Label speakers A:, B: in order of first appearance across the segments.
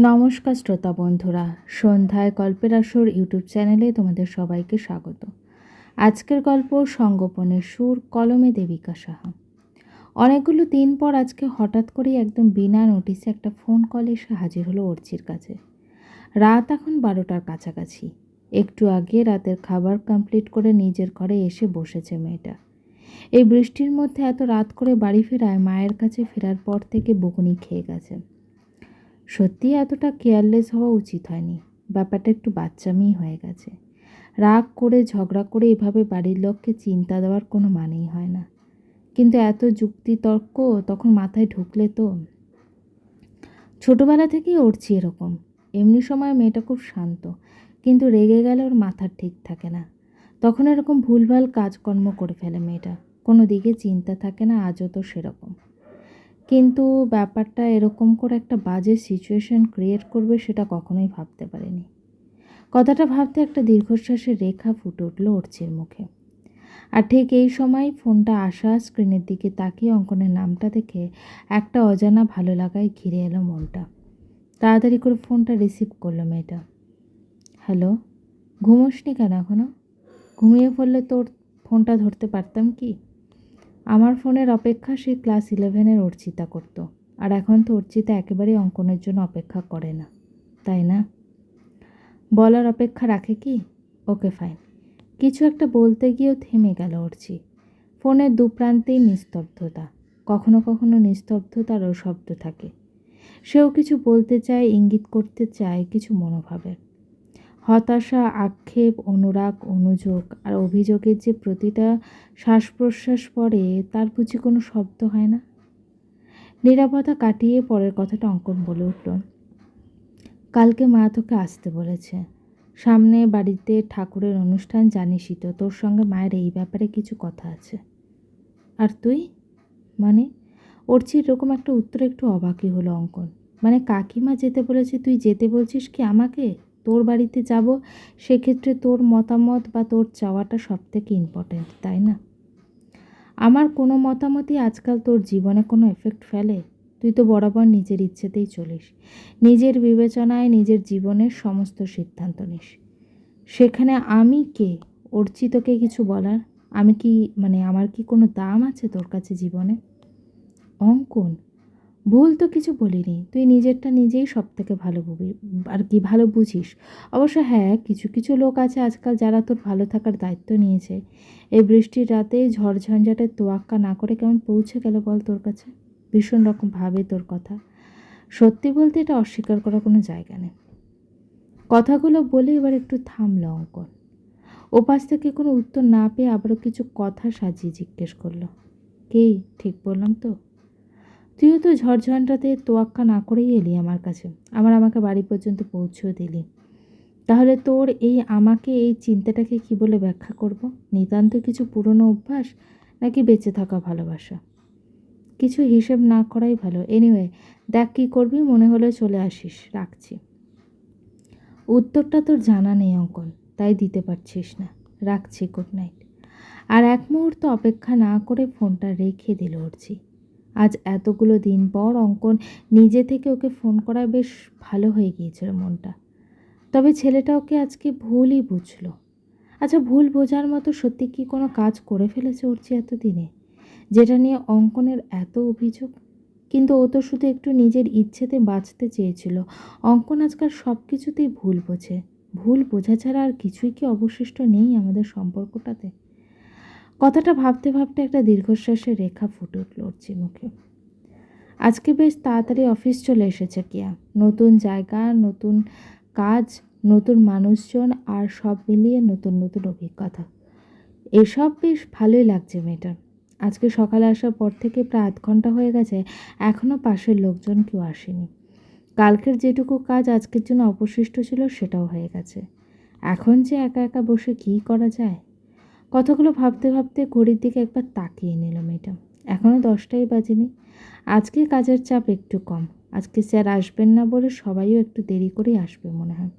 A: নমস্কার শ্রোতা বন্ধুরা, সন্ধ্যায় গল্পের আসর ইউটিউব চ্যানেলে তোমাদের সবাইকে স্বাগত। আজকের গল্প সঙ্গোপনের সুর কলমে দেবিকা সাহা। অনেকগুলো দিন পর আজকে হঠাৎ করেই একদম বিনা নোটিসে একটা ফোন কল এসে হাজির হলো অর্চির কাছে। রাত এখন বারোটার কাছাকাছি। একটু আগে রাতের খাবার কমপ্লিট করে নিজের ঘরে এসে বসেছে মেয়েটা। এই বৃষ্টির মধ্যে এত রাত করে বাড়ি ফেরায় মায়ের কাছে ফেরার পর থেকে বকুনি খেয়ে গেছে। সত্যি এতটা কেয়ারলেস হওয়া উচিত হয়নি। ব্যাপারটা একটু বাচ্চামি হয়ে গেছে। রাগ করে, ঝগড়া করে এভাবে বাড়ির লোককে চিন্তা দেওয়ার কোনো মানেই হয় না। কিন্তু এত যুক্তি তর্ক তখন মাথায় ঢুকলে তো ছোটোবেলা থেকেই উঠছি এরকম। এমনি সময় মেয়েটা খুব শান্ত, কিন্তু রেগে গেলে ওর মাথার ঠিক থাকে না। তখন এরকম ভুলভাল কাজকর্ম করে ফেলে মেয়েটা। কোনো দিকে চিন্তা থাকে না, আজও তো সেরকম। কিন্তু ব্যাপারটা এরকম করে একটা বাজে সিচুয়েশন ক্রিয়েট করবে সেটা কখনোই ভাবতে পারিনি। কথাটা ভাবতে একটা দীর্ঘশ্বাসের রেখা ফুটে উঠল অর্চির মুখে। আর ঠিক এই সময় ফোনটা আসা স্ক্রিনের দিকে তাকিয়ে অঙ্কনের নামটা দেখে একটা অজানা ভালো লাগায় ঘিরে এলো মনটা। তাড়াতাড়ি করে ফোনটা রিসিভ করল মেয়েটা। হ্যালো, ঘুমোসনি কেন এখনও ঘুমিয়ে পড়লে তোর ফোনটা ধরতে পারতাম কি? আমার ফোনের অপেক্ষা সে ক্লাস ইলেভেনের অর্চিতা করত, আর এখন তো অর্চিতা একেবারেই অঙ্কনের জন্য অপেক্ষা করে না, তাই না? বলার অপেক্ষা রাখে কি? Okay, fine. কিছু একটা বলতে গিয়েও থেমে গেল অর্চি। ফোনের দুপ্রান্তেই নিস্তব্ধতা, কখনো কখনো নিস্তব্ধতারও শব্দ থাকে। সেও কিছু বলতে চায়, ইঙ্গিত করতে চায়, কিছু মনোভাবের। হতাশা, আক্ষেপ, অনুরাগ, অনুযোগ আর অভিযোগের যে প্রতিটা শ্বাস প্রশ্বাস পড়ে, তার বুঝি কোনো শব্দ হয় না? নিরাপত্তা কাটিয়ে পরের কথাটা অঙ্কন বলে উঠল। কালকে মা তোকে আসতে বলেছে। সামনে বাড়িতে ঠাকুরের অনুষ্ঠান জানিসই তো, তোর সঙ্গে মায়ের এই ব্যাপারে কিছু কথা আছে। আর তুই? মানে? অর্চির এরকম একটা উত্তর একটু অবাকই হলো অঙ্কন। মানে কাকিমা যেতে বলেছে, তুই যেতে বলছিস কি আমাকে? তোর বাড়িতে যাব, সেক্ষেত্রে তোর মতামত বা তোর চাওয়াটা সব থেকে ইম্পর্ট্যান্ট তাই না? আমার কোনো মতামতই আজকাল তোর জীবনে কোনো এফেক্ট ফেলে। তুই তো বরাবর নিজের ইচ্ছেতেই চলিস। নিজের বিবেচনায় নিজের জীবনের সমস্ত সিদ্ধান্ত নিস। সেখানে আমি কে? অর্চিতকে কিছু বলার? আমি কি মানে আমার কি কোনো দাম আছে তোর কাছে জীবনে? অঙ্কন ভুল তো কিছু বলিনি। তুই নিজেরটা নিজেই সব থেকে ভালো আর কি ভালো বুঝিস। অবশ্য হ্যাঁ কিছু কিছু লোক আছে আজকাল যারা তোর ভালো থাকার দায়িত্ব নিয়েছে। এই বৃষ্টির রাতে ঝড়ঝঞ্ঝাটের তোয়াক্কা না করে কেমন পৌঁছে গেল বল তোর কাছে? ভীষণ রকম ভাবে তোর কথা। সত্যি বলতে এটা অস্বীকার করার কোনো জায়গা নেই। কথাগুলো বলে এবার একটু থামল অঙ্কন। ওপাশ থেকে কোনো উত্তর না পেয়ে আবারও কিছু কথা সাজিয়ে জিজ্ঞেস করল, কে? ঠিক বললাম তো? তুইও তো ঝড়ঝঞ্ঝাতে তোয়াক্কা না করেই এলি আমার কাছে। আমার আমাকে বাড়ি পর্যন্ত পৌঁছেও দিলি। তাহলে তোর এই আমাকে এই চিন্তাটাকে কি বলে ব্যাখ্যা করব? নিতান্ত কিছু পুরনো অভ্যাস নাকি বেঁচে থাকা ভালোবাসা? কিছু হিসেব না করাই ভালো। এনিওয়ে দেখ কী করবি, মনে হলে চলে আসিস। রাখছি। উত্তরটা তোর জানা নেই অঙ্কন, তাই দিতে পারছিস না। রাখছি গুড নাইট আর এক মুহূর্ত অপেক্ষা না করে ফোনটা রেখে দিল অর্জি। আজ এতগুলো দিন পর অঙ্কন নিজে থেকে ওকে ফোন করায় বেশ ভালো হয়ে গিয়েছিল মনটা। তবে ছেলেটা ওকে আজকে ভুলই বুঝলো। আচ্ছা ভুল বোঝার মতো সত্যি কি কোনো কাজ করে ফেলেছে উঠছি এতদিনে? যেটা নিয়ে অঙ্কনের এত অভিযোগ? কিন্তু ও তো শুধু একটু নিজের ইচ্ছেতে বাঁচতে চেয়েছিল। অঙ্কন আজকাল সব কিছুতেই ভুল বোঝে। ভুল বোঝা ছাড়া আর কিছুই কি অবশিষ্ট নেই আমাদের সম্পর্কটাতে? কথাটা ভাবতে ভাবতে একটা দীর্ঘশ্বাসের রেখা ফুটে উঠল অর্চির মুখে। আজকে বেশ তাড়াতাড়ি অফিস চলে এসেছে কিয়া। নতুন জায়গা, নতুন কাজ, নতুন মানুষজন আর সব মিলিয়ে নতুন নতুন অভিজ্ঞতা। এসব বেশ ভালোই লাগছে মেয়েটার। আজকে সকালে আসার পর থেকে প্রায় আধ ঘণ্টা হয়ে গেছে এখনও পাশের লোকজন কেউ আসেনি। কালকের যেটুকু কাজ আজকের জন্য অবশিষ্ট ছিল সেটাও হয়ে গেছে। এখন যে একা একা বসে কী করা যায়? কথাগুলো ভাবতে ভাবতে ঘড়ির দিকে একবার তাকিয়ে নিল মেয়েটা। এখনও দশটাই বাজেনি। আজকে কাজের চাপ একটু কম। আজকে স্যার আসবেন না বলে সবাইও একটু দেরি করেই আসবে মনে হয়।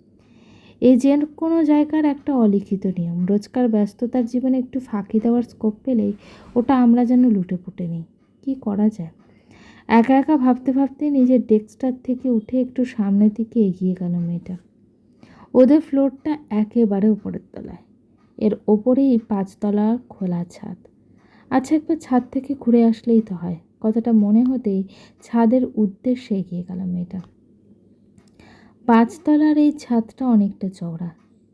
A: এই যে কোনো জায়গার একটা অলিখিত নিয়ম, রোজকার ব্যস্ততার জীবনে একটু ফাঁকি দেওয়ার স্কোপ পেলেই ওটা আমরা যেন লুটে পুটে নিই। কী করা যায়? একা একা ভাবতে ভাবতে নিজের ডেস্কটার থেকে উঠে একটু সামনের দিকে এগিয়ে গেল মেয়েটা। ওদের ফ্লোরটা একেবারে উপরের তলায়। এর ওপরেই পাঁচতলা খোলা ছাদ। আচ্ছা একবার ছাদ থেকে ঘুরে আসলেই তো হয়। কথাটা মনে হতেই ছাদের উদ্দেশ্যে এগিয়ে গেলাম মেয়েটা। পাঁচতলার এই ছাদটা অনেকটা চওড়া।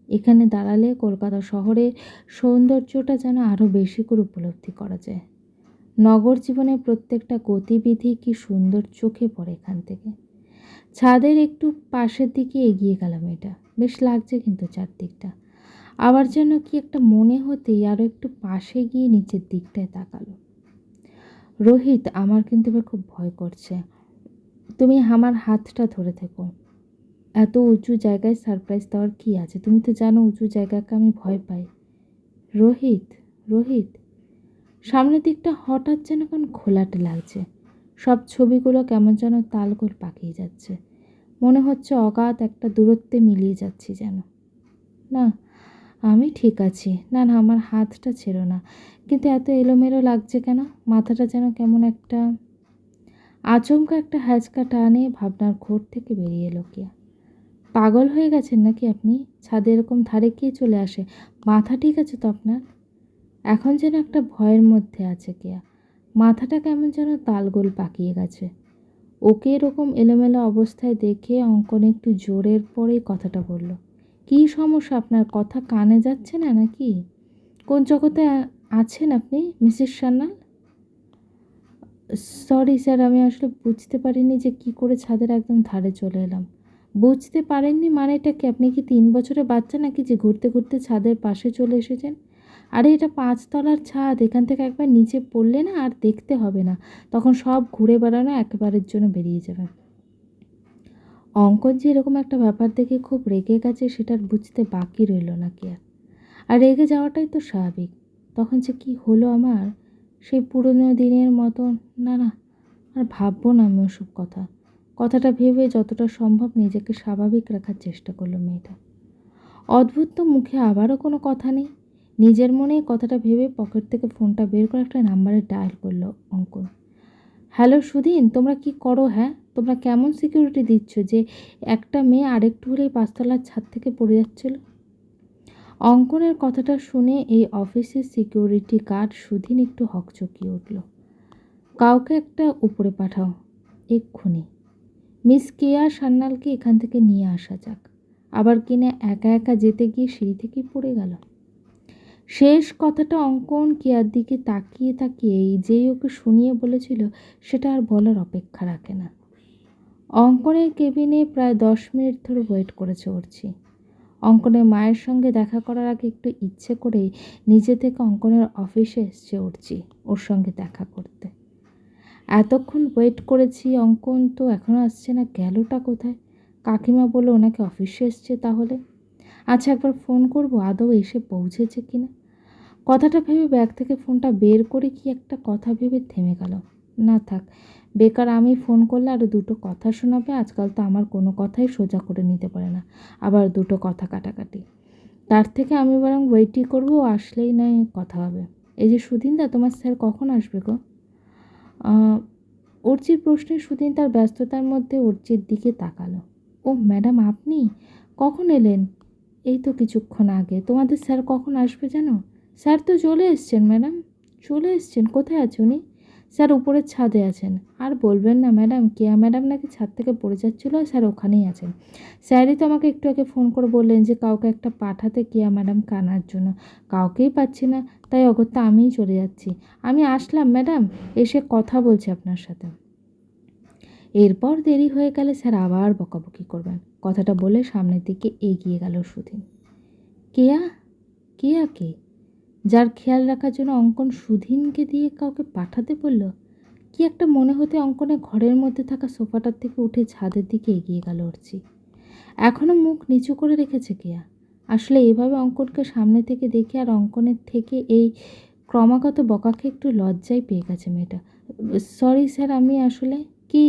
A: এখানে দাঁড়ালে কলকাতা শহরের সৌন্দর্যটা যেন আরও বেশি করে উপলব্ধি করা যায়। নগর জীবনের প্রত্যেকটা গতিবিধি কি সুন্দর চোখে পড়ে এখান থেকে। ছাদের একটু পাশের দিকে এগিয়ে গেলাম এটা বেশ লাগছে কিন্তু চারদিকটা। আবার যেন কি একটা মনে হতেই আরও একটু পাশে গিয়ে নিচের দিকটায় তাকালো। রোহিত, আমার কিন্তু এবার খুব ভয় করছে। তুমি আমার হাতটা ধরে থেকো। এত উঁচু জায়গায় সারপ্রাইজ দেওয়ার কী আছে? তুমি তো জানো উঁচু জায়গাকে আমি ভয় পাই। রোহিত রোহিত, সামনের দিকটা হঠাৎ যেন কেমন ঘোলাটে লাগছে। সব ছবিগুলো কেমন যেন তালগোল পাকিয়ে যাচ্ছে। মনে হচ্ছে অগাধ একটা দূরত্বে মিলিয়ে যাচ্ছি যেন। না আমি ঠিক আছি। না না, আমার হাতটা ছিল না। কিন্তু এত এলোমেলো লাগছে কেন? মাথাটা যেন কেমন একটা আচমকা একটা হ্যাচকা টানে ভাবনার ঘোর থেকে বেরিয়ে এলো কিয়া। পাগল হয়ে গেছেন নাকি আপনি? ছাদে এরকম ধারে কে চলে আসে? মাথা ঠিক আছে তো আপনার? এখন যেন একটা ভয়ের মধ্যে আছে কেয়া। মাথাটা কেমন যেন তালগোল পাকিয়ে গেছে। ওকে এরকম এলোমেলো অবস্থায় দেখে অঙ্কন একটু জোরের পরেই কথাটা বলল কী সমস্যা? আপনার কথা কানে যাচ্ছে না নাকি? কোন জগতে আছেন আপনি, মিসেস সান্যাল? সরি স্যার, আমি আসলে বুঝতে পারিনি যে কি করে ছাদের একদম ধারে চলে এলাম। বুঝতে পারেননি মানেটা কি? আপনি কি তিন বছরের বাচ্চা নাকি যে ঘুরতে ঘুরতে ছাদের পাশে চলে এসেছেন? আরে এটা পাঁচতলার ছাদ, এখান থেকে একবার নিচে পড়লে না আর দেখতে হবে না। তখন সব ঘুরে বেড়ানো একেবারের জন্য বেরিয়ে যাবে। অঙ্কন যে এরকম একটা ব্যাপার দেখে খুব রেগে গেছে সেটার বুঝতে বাকি রইল না কি আর। আর রেগে যাওয়াটাই তো স্বাভাবিক। তখন যে কি হলো আমার, সেই পুরনো দিনের মতন, না না, আর ভাববো না আমি ওসব কথা। কথাটা ভেবে যতটা সম্ভব নিজেকে স্বাভাবিক রাখার চেষ্টা করল মেয়েটা। অদ্ভুত তো মুখে আবারও কোনো কথা নেই। নিজের মনেই কথাটা ভেবে পকেট থেকে ফোনটা বের করে একটা নাম্বারে ডায়াল করল অঙ্কন। হ্যালো সুদিন তোমরা কি করো? হ্যাঁ তোমরা কেমন সিকিউরিটি দিচ্ছ যে একটা মেয়ে আরেকটু হলেই পাঁচতলার ছাদ থেকে পড়ে যাচ্ছিল? অঙ্কনের কথাটা শুনে এই অফিসের সিকিউরিটি গার্ড সুদিন একটু হকচকিয়ে উঠল। কাউকে একটা উপরে পাঠাও, এক্ষুনি। মিস কেয়া সান্যালকে এখান থেকে নিয়ে আসা যাক। আবার কিনা একা একা যেতে গিয়ে সিঁড়ি থেকেই পড়ে গেল। শেষ কথাটা অঙ্কন কেয়ার দিকে তাকিয়ে তাকিয়ে যেই ওকে শুনিয়ে বলেছিল, সেটা আর বলার অপেক্ষা রাখে না। অঙ্কনের কেবিনে প্রায় দশ মিনিট ধরে ওয়েট করেছে উঠছি অঙ্কনের মায়ের সঙ্গে দেখা করার আগে একটু ইচ্ছে করে নিজে থেকে অঙ্কনের অফিসে এসছে উঠছি ওর সঙ্গে দেখা করতে। এতক্ষণ ওয়েট করেছি অঙ্কন, তো এখনও আসছে না, গেলটা কোথায়? কাকিমা বলে ওনাকে অফিসে এসছে তাহলে? আচ্ছা একবার ফোন করব। আদৌ এসে পৌঁছেছে কি না? কথাটা ভেবে ব্যাগ থেকে ফোনটা বের করে কি একটা কথা ভেবে থেমে গেল। না থাক, বেকার আমি ফোন করলে আরও দুটো কথা শোনাবে। আজকাল তো আমার কোনো কথাই সোজা করে নিতে পারে না। আবার দুটো কথা কাটাকাটি। তার থেকে আমি বরং ওয়েটই করব আসলেই নয় কথা হবে। এই যে সুদিনদা, তোমার স্যার কখন আসবে গো? অর্চির প্রশ্নে সুদিন তার ব্যস্ততার মধ্যে অর্চির দিকে তাকালো। ও ম্যাডাম, আপনি? কখন এলেন? এই তো কিছুক্ষণ আগে। তোমাদের স্যার কখন আসবে জানো? স্যার তো চলে এসছেন, ম্যাডাম। চলে এসছেন। কোথায় আছে উনি? স্যার উপরের ছাদে আছেন। আর বলবেন না, ম্যাডাম, কেয়া ম্যাডাম নাকি ছাদ থেকে পড়ে যাচ্ছিল? স্যার ওখানেই আছেন। স্যারই তো আমাকে একটু আগে ফোন করে বললেন যে কাউকে একটা পাঠাতে কেয়া ম্যাডাম কানার জন্য। কাউকেই পাচ্ছি না। তাই অগত্যা আমিই চলে যাচ্ছি। আমি আসলাম, ম্যাডাম। এসে কথা বলছি আপনার সাথে। এরপর দেরি হয়ে গেলে স্যার আবার বকাবকি করবেন। কথাটা বলে সামনের দিকে এগিয়ে গেল সুধীন কেয়া? কেয়া কে যার খেয়াল রাখার জন্য অঙ্কন সুধীনকে দিয়ে কাউকে পাঠাতে বলল, কি একটা মনে হতে অঙ্কনে ঘরের মধ্যে থাকা সোফাটার থেকে উঠে ছাদের দিকে এগিয়ে গেল অর্চি। এখনও মুখ নিচু করে রেখেছে কেয়া। আসলে এভাবে অঙ্কনকে সামনে থেকে দেখে আর অঙ্কনের থেকে এই ক্রমাগত বকাকে একটু লজ্জাই পেয়ে গেছে মেয়েটা। সরি স্যার, আমি আসলে কি?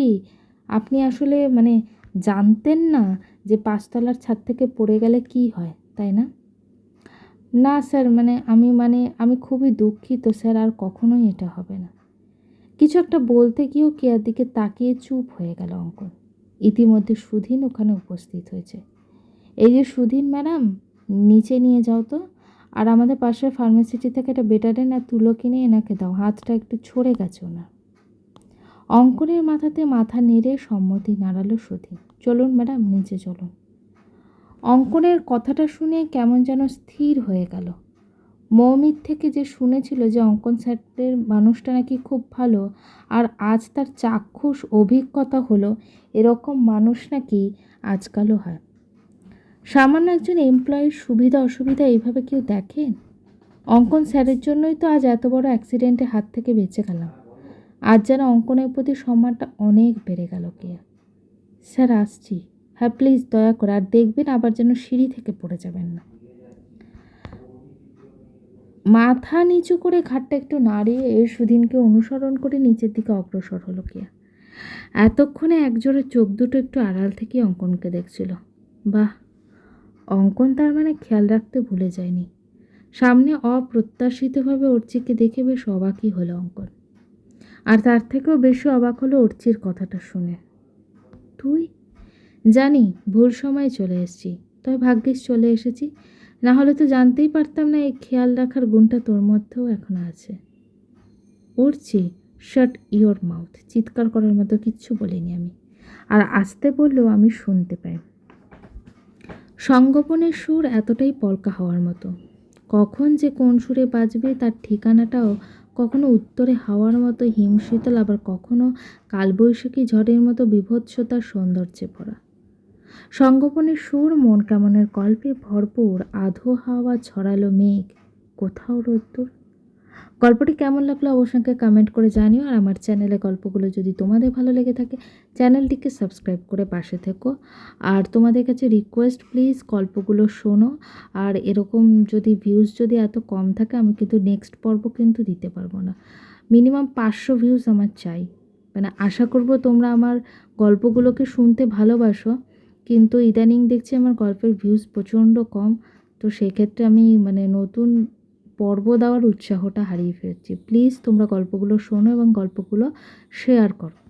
A: আপনি আসলে মানে জানতেন না যে পাঁচতলার ছাদ থেকে পড়ে গেলে কি হয়, তাই না? না স্যার মানে আমি মানে আমি খুবই দুঃখিত স্যার, আর কখনোই এটা হবে না। কিছু একটা বলতে গিয়েও কেয়ার দিকে তাকিয়ে চুপ হয়ে গেল অঙ্কন। ইতিমধ্যে সুধীন ওখানে উপস্থিত হয়েছে। এই যে সুধীন ম্যাডাম, নিচে নিয়ে যাও তো, আর আমাদের পাশের ফার্মেসিটি থেকে একটা বেটারেন আর তুলো কিনে এনাকে দাও, হাতটা একটু ছড়ে গেছে ওনার। অঙ্কনের মাথাতে মাথা নেড়ে সম্মতি নাড়ালো সুধীন চলুন ম্যাডাম, নিচে চলুন। অঙ্কনের কথাটা শুনে কেমন যেন স্থির হয়ে গেল। মৌমির থেকে যে শুনেছিল যে অঙ্কন স্যারের মানুষটা নাকি খুব ভালো, আর আজ তার চাক্ষুষ অভিজ্ঞতা হলো, এরকম মানুষ নাকি আজকালও হয়। সামান্য একজন এমপ্লয়ির সুবিধা অসুবিধা এইভাবে কেউ দেখেন? অঙ্কন স্যারের জন্যই তো আজ এত বড় অ্যাক্সিডেন্টে হাত থেকে বেঁচে গেলাম। আজ যেন অঙ্কনের প্রতি সম্মানটা অনেক বেড়ে গেল কে স্যার, আসছি। হ্যাঁ প্লিজ দয়া করে, আর দেখবেন আবার যেন সিঁড়ি থেকে পড়ে যাবেন না। মাথা নিচু করে ঘাটটা একটু নাড়িয়ে সুদিনকে অনুসরণ করে নিচের দিকে অগ্রসর হলো কিয়া। এতক্ষণে একজোড়ে চোখ দুটো একটু আড়াল থেকে অঙ্কনকে দেখছিল। বাহ, অঙ্কন তার মানে খেয়াল রাখতে ভুলে যায়নি। সামনে অপ্রত্যাশিতভাবে অর্চিকে দেখে বেশ অবাকই হলো অঙ্কন। আর তার থেকেও বেশি অবাক হলো অর্চির কথাটা শুনে। তুই? জানি, ভুল সময় চলে এসেছি। তবে ভাগ্যিস চলে এসেছি। না হলে তো জানতেই পারতাম না এই খেয়াল রাখার গুণটা তোর মধ্যেও এখনও আছে। উড়ছি শাট ইয়োর মাউথ চিৎকার করার মতো কিচ্ছু বলিনি আমি। আর আসতে বললেও আমি শুনতে পাই। সংগোপনের সুর এতটাই পলকা হওয়ার মতো। কখন যে কোন সুরে বাজবে তার ঠিকানাটাও কখনো উত্তরে হাওয়ার মতো হিমশীতল, আবার কখনো কালবৈশাখী ঝড়ের মতো বিভৎসতার সৌন্দর্যে ভরা। সঙ্গোপনের সুর মন কেমনের কল্পে ভরপুর, আধো হাওয়া ছড়ালো মেঘ। কোথাও রোদ্দুর? গল্পটি কেমন লাগল অবশ্যই কমেন্ট করে জানিও আর আমার চ্যানেলে গল্পগুলো যদি তোমাদের ভালো লেগে থাকে চ্যানেলটিকে সাবস্ক্রাইব করে পাশে থেকো। আর তোমাদের কাছে রিকোয়েস্ট প্লিজ গল্পগুলো শোনো। আর এরকম যদি ভিউজ যদি এত কম থাকে, আমি কিন্তু নেক্সট পর্ব কিন্তু দিতে পারব না। মিনিমাম পাঁচশো ভিউজ আমার চাই। মানে আশা করব তোমরা আমার গল্পগুলোকে শুনতে ভালোবাসো। কিন্তু ইদানিং দেখছি আমার গল্পের ভিউজ প্রচণ্ড কম। তো সেক্ষেত্রে আমি মানে নতুন পর্ব দেওয়ার উৎসাহটা হারিয়ে ফেলছি। প্লিজ তোমরা গল্পগুলো শোনো এবং গল্পগুলো শেয়ার করো।